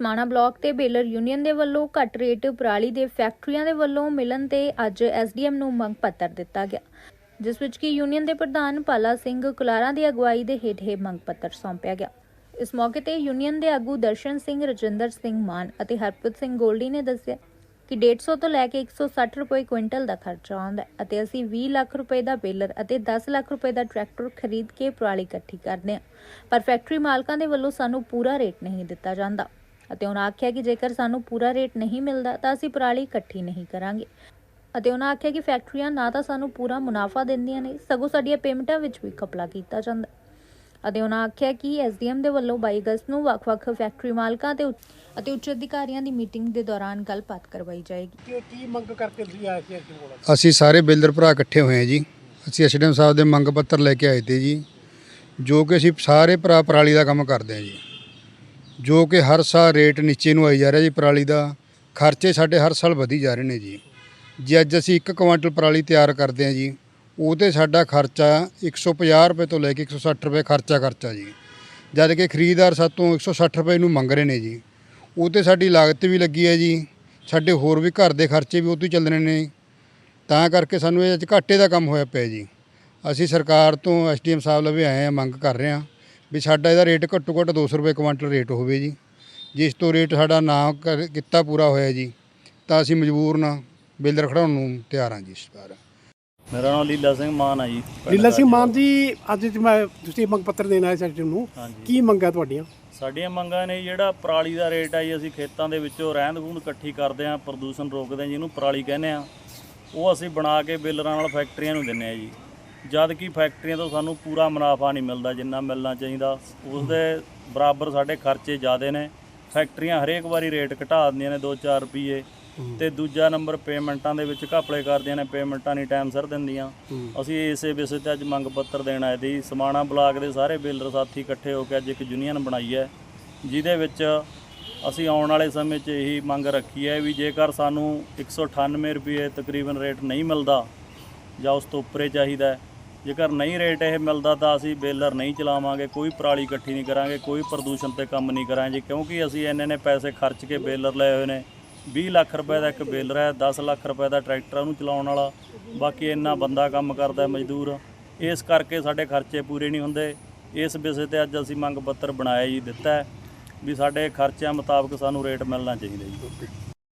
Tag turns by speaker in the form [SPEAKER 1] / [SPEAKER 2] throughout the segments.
[SPEAKER 1] Samana block ਤੇ baler union ਦੇ ਵੱਲੋਂ ਘੱਟ ਰੇਟ ਪਰਾਲੀ ਦੇ ਫੈਕਟਰੀਆਂ ਦੇ ਵੱਲੋਂ ਮਿਲਣ ਤੇ ਅੱਜ ਐਸਡੀਐਮ ਨੂੰ ਮੰਗ ਪੱਤਰ ਦਿੱਤਾ ਗਿਆ। ਜਿਸ ਵਿੱਚ ਕਿ ਯੂਨੀਅਨ ਦੇ ਪ੍ਰਧਾਨ ਪਾਲਾ ਸਿੰਘ ਕੁਲਾਰਾਂ ਦੀ ਅਗਵਾਈ ਦੇ ਹੇਠ ਇਹ ਮੰਗ ਪੱਤਰ ਸੌਂਪਿਆ ਗਿਆ। ਇਸ ਮੌਕੇ ਤੇ ਯੂਨੀਅਨ ਦੇ ਆਗੂ ਦਰਸ਼ਨ ਸਿੰਘ, ਰਜਿੰਦਰ ਸਿੰਘ ਮਾਨ ਅਤੇ ਹਰਪ੍ਰੀਤ ਸਿੰਘ ਗੋਲਡੀ ਨੇ ਦੱਸਿਆ ਕਿ 150 ਤੋਂ ਲੈ ਕੇ 160 ਰੁਪਏ ਕੁਇੰਟਲ ਦਾ ਖਰਚਾ ਆਉਂਦਾ ਹੈ ਅਤੇ ਅਸੀਂ 20 ਲੱਖ ਰੁਪਏ ਦਾ ਬੇਲਰ ਅਤੇ 10 ਲੱਖ ਰੁਪਏ ਦਾ ਟਰੈਕਟਰ ਖਰੀਦ ਕੇ ਪਰਾਲੀ ਇਕੱਠੀ ਕਰਦੇ ਹਾਂ। ਪਰ ਫੈਕਟਰੀ ਮਾਲਕਾਂ ਦੇ ਵੱਲੋਂ ਸਾਨੂੰ ਪੂਰਾ ਰੇਟ ਨਹੀਂ ਦਿੱਤਾ ਜਾਂਦਾ। ਅਤੇ ਉਹਨਾਂ ਆਖਿਆ ਕਿ ਜੇਕਰ ਸਾਨੂੰ ਪੂਰਾ ਰੇਟ ਨਹੀਂ ਮਿਲਦਾ ਤਾਂ ਅਸੀਂ ਪਰਾਲੀ ਇਕੱਠੀ ਨਹੀਂ ਕਰਾਂਗੇ। ਅਤੇ ਉਹਨਾਂ ਆਖਿਆ ਕਿ ਫੈਕਟਰੀਆਂ ਨਾ ਤਾਂ ਸਾਨੂੰ ਪੂਰਾ ਮੁਨਾਫਾ ਦਿੰਦੀਆਂ ਨੇ ਸਗੋਂ ਸਾਡੀਆਂ ਪੇਮੈਂਟਾਂ ਵਿੱਚ ਵੀ ਘਪਲਾ ਕੀਤਾ ਜਾਂਦਾ। ਅਤੇ ਉਹਨਾਂ ਆਖਿਆ ਕਿ ਐਸਡੀਐਮ ਦੇ ਵੱਲੋਂ 22 ਅਗਸਤ ਨੂੰ ਵੱਖ-ਵੱਖ ਫੈਕਟਰੀ ਮਾਲਕਾਂ ਤੇ ਉੱਚ- ਅਤੇ ਉੱਚ ਅਧਿਕਾਰੀਆਂ ਦੀ ਮੀਟਿੰਗ ਦੇ ਦੌਰਾਨ ਗੱਲਬਾਤ ਕਰਵਾਈ ਜਾਏਗੀ।
[SPEAKER 2] ਕਿ ਕੀ ਮੰਗ ਕਰਕੇ ਤੁਸੀਂ ਆਏ ਸੀ ਕੋਲ?
[SPEAKER 3] ਅਸੀਂ ਸਾਰੇ ਬਿਲਡਰ ਭਰਾ ਇਕੱਠੇ ਹੋਏ ਹਾਂ ਜੀ। ਅਸੀਂ ਐਸਡੀਐਮ ਸਾਹਿਬ ਦੇ ਮੰਗ ਪੱਤਰ ਲੈ ਕੇ ਆਏ ਤੇ ਜੀ ਜੋ ਕਿ ਅਸੀਂ ਸਾਰੇ ਭਰਾ ਪਰਾਲੀ ਦਾ ਕੰਮ ਕਰਦੇ ਹਾਂ ਜੀ। ਜੋ ਕਿ ਹਰ ਸਾਲ ਰੇਟ ਨੀਚੇ ਨੂੰ ਆਈ ਜਾ ਰਿਹਾ ਜੀ ਪਰਾਲੀ ਦਾ, ਖਰਚੇ ਸਾਡੇ ਹਰ ਸਾਲ ਵਧੀ ਜਾ ਰਹੇ ਨੇ ਜੀ। ਜੇ ਅੱਜ ਅਸੀਂ 1 ਕੁਇੰਟਲ ਪਰਾਲੀ ਤਿਆਰ ਕਰਦੇ ਹਾਂ ਜੀ ਉਹਤੇ ਸਾਡਾ ਖਰਚਾ 150 ਰੁਪਏ ਤੋਂ ਲੈ ਕੇ 160 ਰੁਪਏ ਖਰਚਾ ਖਰਚਾ ਜੀ। ਜਦ ਕਿ ਖਰੀਦਦਾਰ ਸਾਤੋਂ 160 ਰੁਪਏ ਨੂੰ ਮੰਗ ਰਹੇ ਨੇ ਜੀ। ਉਹਤੇ ਸਾਡੀ ਲਾਗਤ ਵੀ ਲੱਗੀ ਹੈ ਜੀ, ਸਾਡੇ ਹੋਰ ਵੀ ਘਰ ਦੇ ਖਰਚੇ ਵੀ ਉਹ ਤੋਂ ਹੀ ਚੱਲਣੇ ਨੇ। ਤਾਂ ਕਰਕੇ ਸਾਨੂੰ ਇਹ ਅੱਜ ਘਾਟੇ ਦਾ ਕੰਮ ਹੋਇਆ ਪਿਆ ਜੀ। ਅਸੀਂ ਸਰਕਾਰ ਤੋਂ ਐਸਡੀਐਮ ਸਾਹਿਬ ਲਵੇ ਆਏ ਆ ਮੰਗ ਕਰ ਰਹੇ ਹਾਂ। ਵੀ ਸਾਡਾ ਇਹਦਾ ਰੇਟ ਘੱਟੋ ਘੱਟ 200 ਰੁਪਏ ਕੁਇੰਟਲ ਰੇਟ ਹੋਵੇ ਜੀ। ਜਿਸ ਤੋਂ ਰੇਟ ਸਾਡਾ ਨਾ ਕਰ- ਕੀਤਾ ਪੂਰਾ ਹੋਇਆ ਜੀ ਤਾਂ ਅਸੀਂ ਮਜਬੂਰ ਨਾ ਬਿਲਡਰ ਖੜਾਉਣ ਨੂੰ ਤਿਆਰ ਹਾਂ ਜੀ ਇਸ ਵਾਰ।
[SPEAKER 4] ਮੇਰਾ ਨਾਮ ਲੀਲਾ ਸਿੰਘ ਮਾਨ ਆ ਜੀ ਪਿੰਡ
[SPEAKER 2] ਲੀਲਾ ਸਿੰਘ। ਮਾਨ ਜੀ ਅੱਜ ਤੇ ਮੈਂ ਤੁਸੀਂ ਮੰਗ ਪੱਤਰ ਦੇਣ ਆਏ ਸੈਕਟਰੀ ਨੂੰ
[SPEAKER 4] ਹਾਂਜੀ।
[SPEAKER 2] ਕੀ ਮੰਗਾਂ ਤੁਹਾਡੀਆਂ?
[SPEAKER 4] ਸਾਡੀਆਂ ਮੰਗਾਂ ਨੇ ਜਿਹੜਾ ਪਰਾਲੀ ਦਾ ਰੇਟ ਆ ਜੀ ਅਸੀਂ ਖੇਤਾਂ ਦੇ ਵਿੱਚੋਂ ਰਹਿੰਦ ਖੂੰਦ ਇਕੱਠੀ ਕਰਦੇ ਆ ਪ੍ਰਦੂਸ਼ਣ ਰੋਕਦੇ ਆ ਜਿਹਨੂੰ ਪਰਾਲੀ ਕਹਿੰਦੇ ਆ ਉਹ ਅਸੀਂ ਬਣਾ ਕੇ ਬੇਲਰਾਂ ਨਾਲ ਫੈਕਟਰੀਆਂ ਨੂੰ ਦਿੰਨੇ ਆ ਜੀ। ਜਦ ਕਿ ਫੈਕਟਰੀਆਂ ਤੋਂ ਸਾਨੂੰ ਪੂਰਾ ਮੁਨਾਫਾ ਨਹੀਂ ਮਿਲਦਾ ਜਿੰਨਾ ਮਿਲਣਾ ਚਾਹੀਦਾ। ਉਸ ਦੇ ਬਰਾਬਰ ਸਾਡੇ ਖਰਚੇ ਜ਼ਿਆਦੇ ਨੇ। ਫੈਕਟਰੀਆਂ ਹਰੇਕ ਵਾਰੀ ਰੇਟ ਘਟਾ ਦਿੰਦੀਆਂ ਨੇ 2-4 ਰੁਪਏ ਤੇ ਦੂਜਾ ਨੰਬਰ ਪੇਮੈਂਟਾਂ ਦੇ ਵਿੱਚ ਘਪਲੇ ਕਰਦੀਆਂ ਨੇ ਪੇਮੈਂਟਾਂ ਨਹੀਂ ਟਾਈਮ ਸਿਰ ਦਿੰਦੀਆਂ। ਅਸੀਂ ਇਸੇ ਵਿਸ਼ੇ ਤੇ ਅੱਜ ਮੰਗ ਪੱਤਰ ਦੇਣ ਆਏ ਦੀ ਸਮਾਣਾ ਬਲਾਕ ਦੇ ਸਾਰੇ ਬੇਲਰ ਸਾਥੀ ਇਕੱਠੇ ਹੋ ਕੇ ਅੱਜ ਇੱਕ ਯੂਨੀਅਨ ਬਣਾਈ ਹੈ ਜਿਹਦੇ ਵਿੱਚ ਅਸੀਂ ਆਉਣ ਵਾਲੇ ਸਮੇਂ 'ਚ ਇਹੀ ਮੰਗ ਰੱਖੀ ਹੈ ਵੀ ਜੇਕਰ ਸਾਨੂੰ 198 ਰੁਪਏ ਤਕਰੀਬਨ ਰੇਟ ਨਹੀਂ ਮਿਲਦਾ ਜਾਂ ਉਸ ਤੋਂ ਉੱਪਰੇ ਚਾਹੀਦਾ ਜੇਕਰ ਨਹੀਂ ਰੇਟ ਇਹ ਮਿਲਦਾ ਤਾਂ ਅਸੀਂ ਬੇਲਰ ਨਹੀਂ ਚਲਾਵਾਂਗੇ, ਕੋਈ ਪਰਾਲੀ ਇਕੱਠੀ ਨਹੀਂ ਕਰਾਂਗੇ, ਕੋਈ ਪ੍ਰਦੂਸ਼ਣ ਤੇ ਕੰਮ ਨਹੀਂ ਕਰਾਂਗੇ, ਕਿਉਂਕਿ ਅਸੀਂ ਇੰਨੇ ਨੇ ਪੈਸੇ ਖਰਚ ਕੇ ਬੇਲਰ ਲਏ ਹੋਏ ਨੇ। 20 ਲੱਖ ਰੁਪਏ ਦਾ ਇੱਕ ਬੇਲਰ ਹੈ 10 ਲੱਖ ਰੁਪਏ ਦਾ ਟਰੈਕਟਰ ਉਹਨੂੰ ਚਲਾਉਣ ਵਾਲਾ। ਬਾਕੀ ਇੰਨਾ ਬੰਦਾ ਕੰਮ ਕਰਦਾ ਮਜ਼ਦੂਰ। ਇਸ ਕਰਕੇ ਸਾਡੇ ਖਰਚੇ ਪੂਰੇ ਨਹੀਂ ਹੁੰਦੇ। ਇਸ ਵਿਸ਼ੇ ਤੇ ਅੱਜ ਅਸੀਂ ਮੰਗ ਪੱਤਰ ਬਣਾਇਆ ਜੀ, ਦਿੱਤਾ ਹੈ ਵੀ ਸਾਡੇ ਖਰਚਿਆਂ ਮੁਤਾਬਕ ਸਾਨੂੰ ਰੇਟ ਮਿਲਣਾ ਚਾਹੀਦਾ ਜੀ।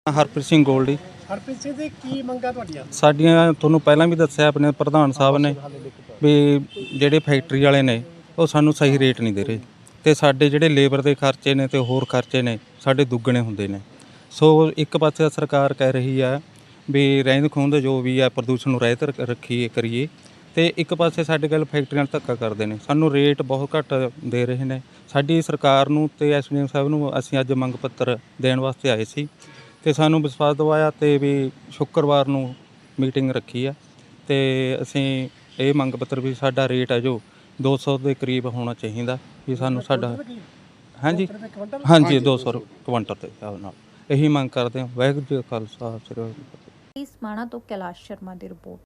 [SPEAKER 5] ਹਰਪ੍ਰੀਤ ਸਿੰਘ ਗੋਲਡੀ।
[SPEAKER 2] ਹਰਪ੍ਰੀਤ ਸਿੰਘ ਦੇ ਕੀ ਮੰਗਾਂ ਤੁਹਾਡੀਆਂ?
[SPEAKER 5] ਸਾਡੀਆਂ ਤੁਹਾਨੂੰ ਪਹਿਲਾਂ ਵੀ ਦੱਸਿਆ ਆਪਣੇ ਪ੍ਰਧਾਨ ਸਾਹਿਬ ਨੇ ਵੀ ਜਿਹੜੇ ਫੈਕਟਰੀ ਵਾਲੇ ਨੇ, ਉਹ ਸਾਨੂੰ ਸਹੀ ਰੇਟ ਨਹੀਂ ਦੇ ਰਹੇ। ਤੇ ਸਾਡੇ ਜਿਹੜੇ ਲੇਬਰ ਦੇ ਖਰਚੇ ਨੇ ਤੇ ਹੋਰ ਖਰਚੇ ਨੇ, ਸਾਡੇ ਦੁੱਗਣੇ ਹੁੰਦੇ ਨੇ। ਸੋ ਇੱਕ ਪਾਸੇ ਸਰਕਾਰ ਕਹਿ ਰਹੀ ਆ ਵੀ ਰਹਿੰਦ ਖੂੰਹਦ ਜੋ ਵੀ ਆ, ਪ੍ਰਦੂਸ਼ਣ ਨੂੰ ਰਹਿਤ ਰੱਖ- ਰੱਖੀਏ, ਕਰੀਏ। ਤੇ ਇੱਕ ਪਾਸੇ ਸਾਡੇ ਗੱਲ ਫੈਕਟਰੀਆਂ ਨਾਲ ਧੱਕਾ ਕਰਦੇ ਨੇ। ਸਾਨੂੰ ਰੇਟ ਬਹੁਤ ਘੱਟ ਦੇ ਰਹੇ ਨੇ। ਸਾਡੀ ਸਰਕਾਰ ਨੂੰ ਤੇ ਐਸਡੀਐਮ ਸਾਹਿਬ ਨੂੰ ਅਸੀਂ ਅੱਜ ਮੰਗ ਪੱਤਰ ਦੇਣ ਵਾਸਤੇ ਆਏ ਸੀ। ਤੇ ਸਾਨੂੰ ਵਿਸ਼ਵਾਸ ਦਿਵਾਇਆ ਤੇ ਵੀ ਸ਼ੁੱਕਰਵਾਰ ਨੂੰ ਮੀਟਿੰਗ ਰੱਖੀ ਆ। ਤੇ ਅਸੀਂ ਇਹ ਮੰਗ ਪੱਤਰ ਵੀ ਸਾਡਾ ਰੇਟ ਹੈ ਜੋ 200 ਦੇ ਕਰੀਬ ਹੋਣਾ ਚਾਹੀਦਾ ਵੀ ਸਾਨੂੰ ਸਾਡਾ ਹਾਂਜੀ ਹਾਂਜੀ 200 ਕੁਇੰਟਲ ਦੇ ਹਿਸਾਬ ਨਾਲ। ਇਹੀ ਮੰਗ ਕਰਦੇ ਹਾਂ। ਵਾਹਿਗੁਰੂ ਜੀ ਕਾ ਖਾਲਸਾ, ਸ੍ਰੀ ਵਾਹਿਗੁਰੂ
[SPEAKER 1] ਇਸ ਮਾਣਾ ਤੋਂ ਕੈਲਾਸ਼ ਸ਼ਰਮਾ ਦੀ ਰਿਪੋਰਟ।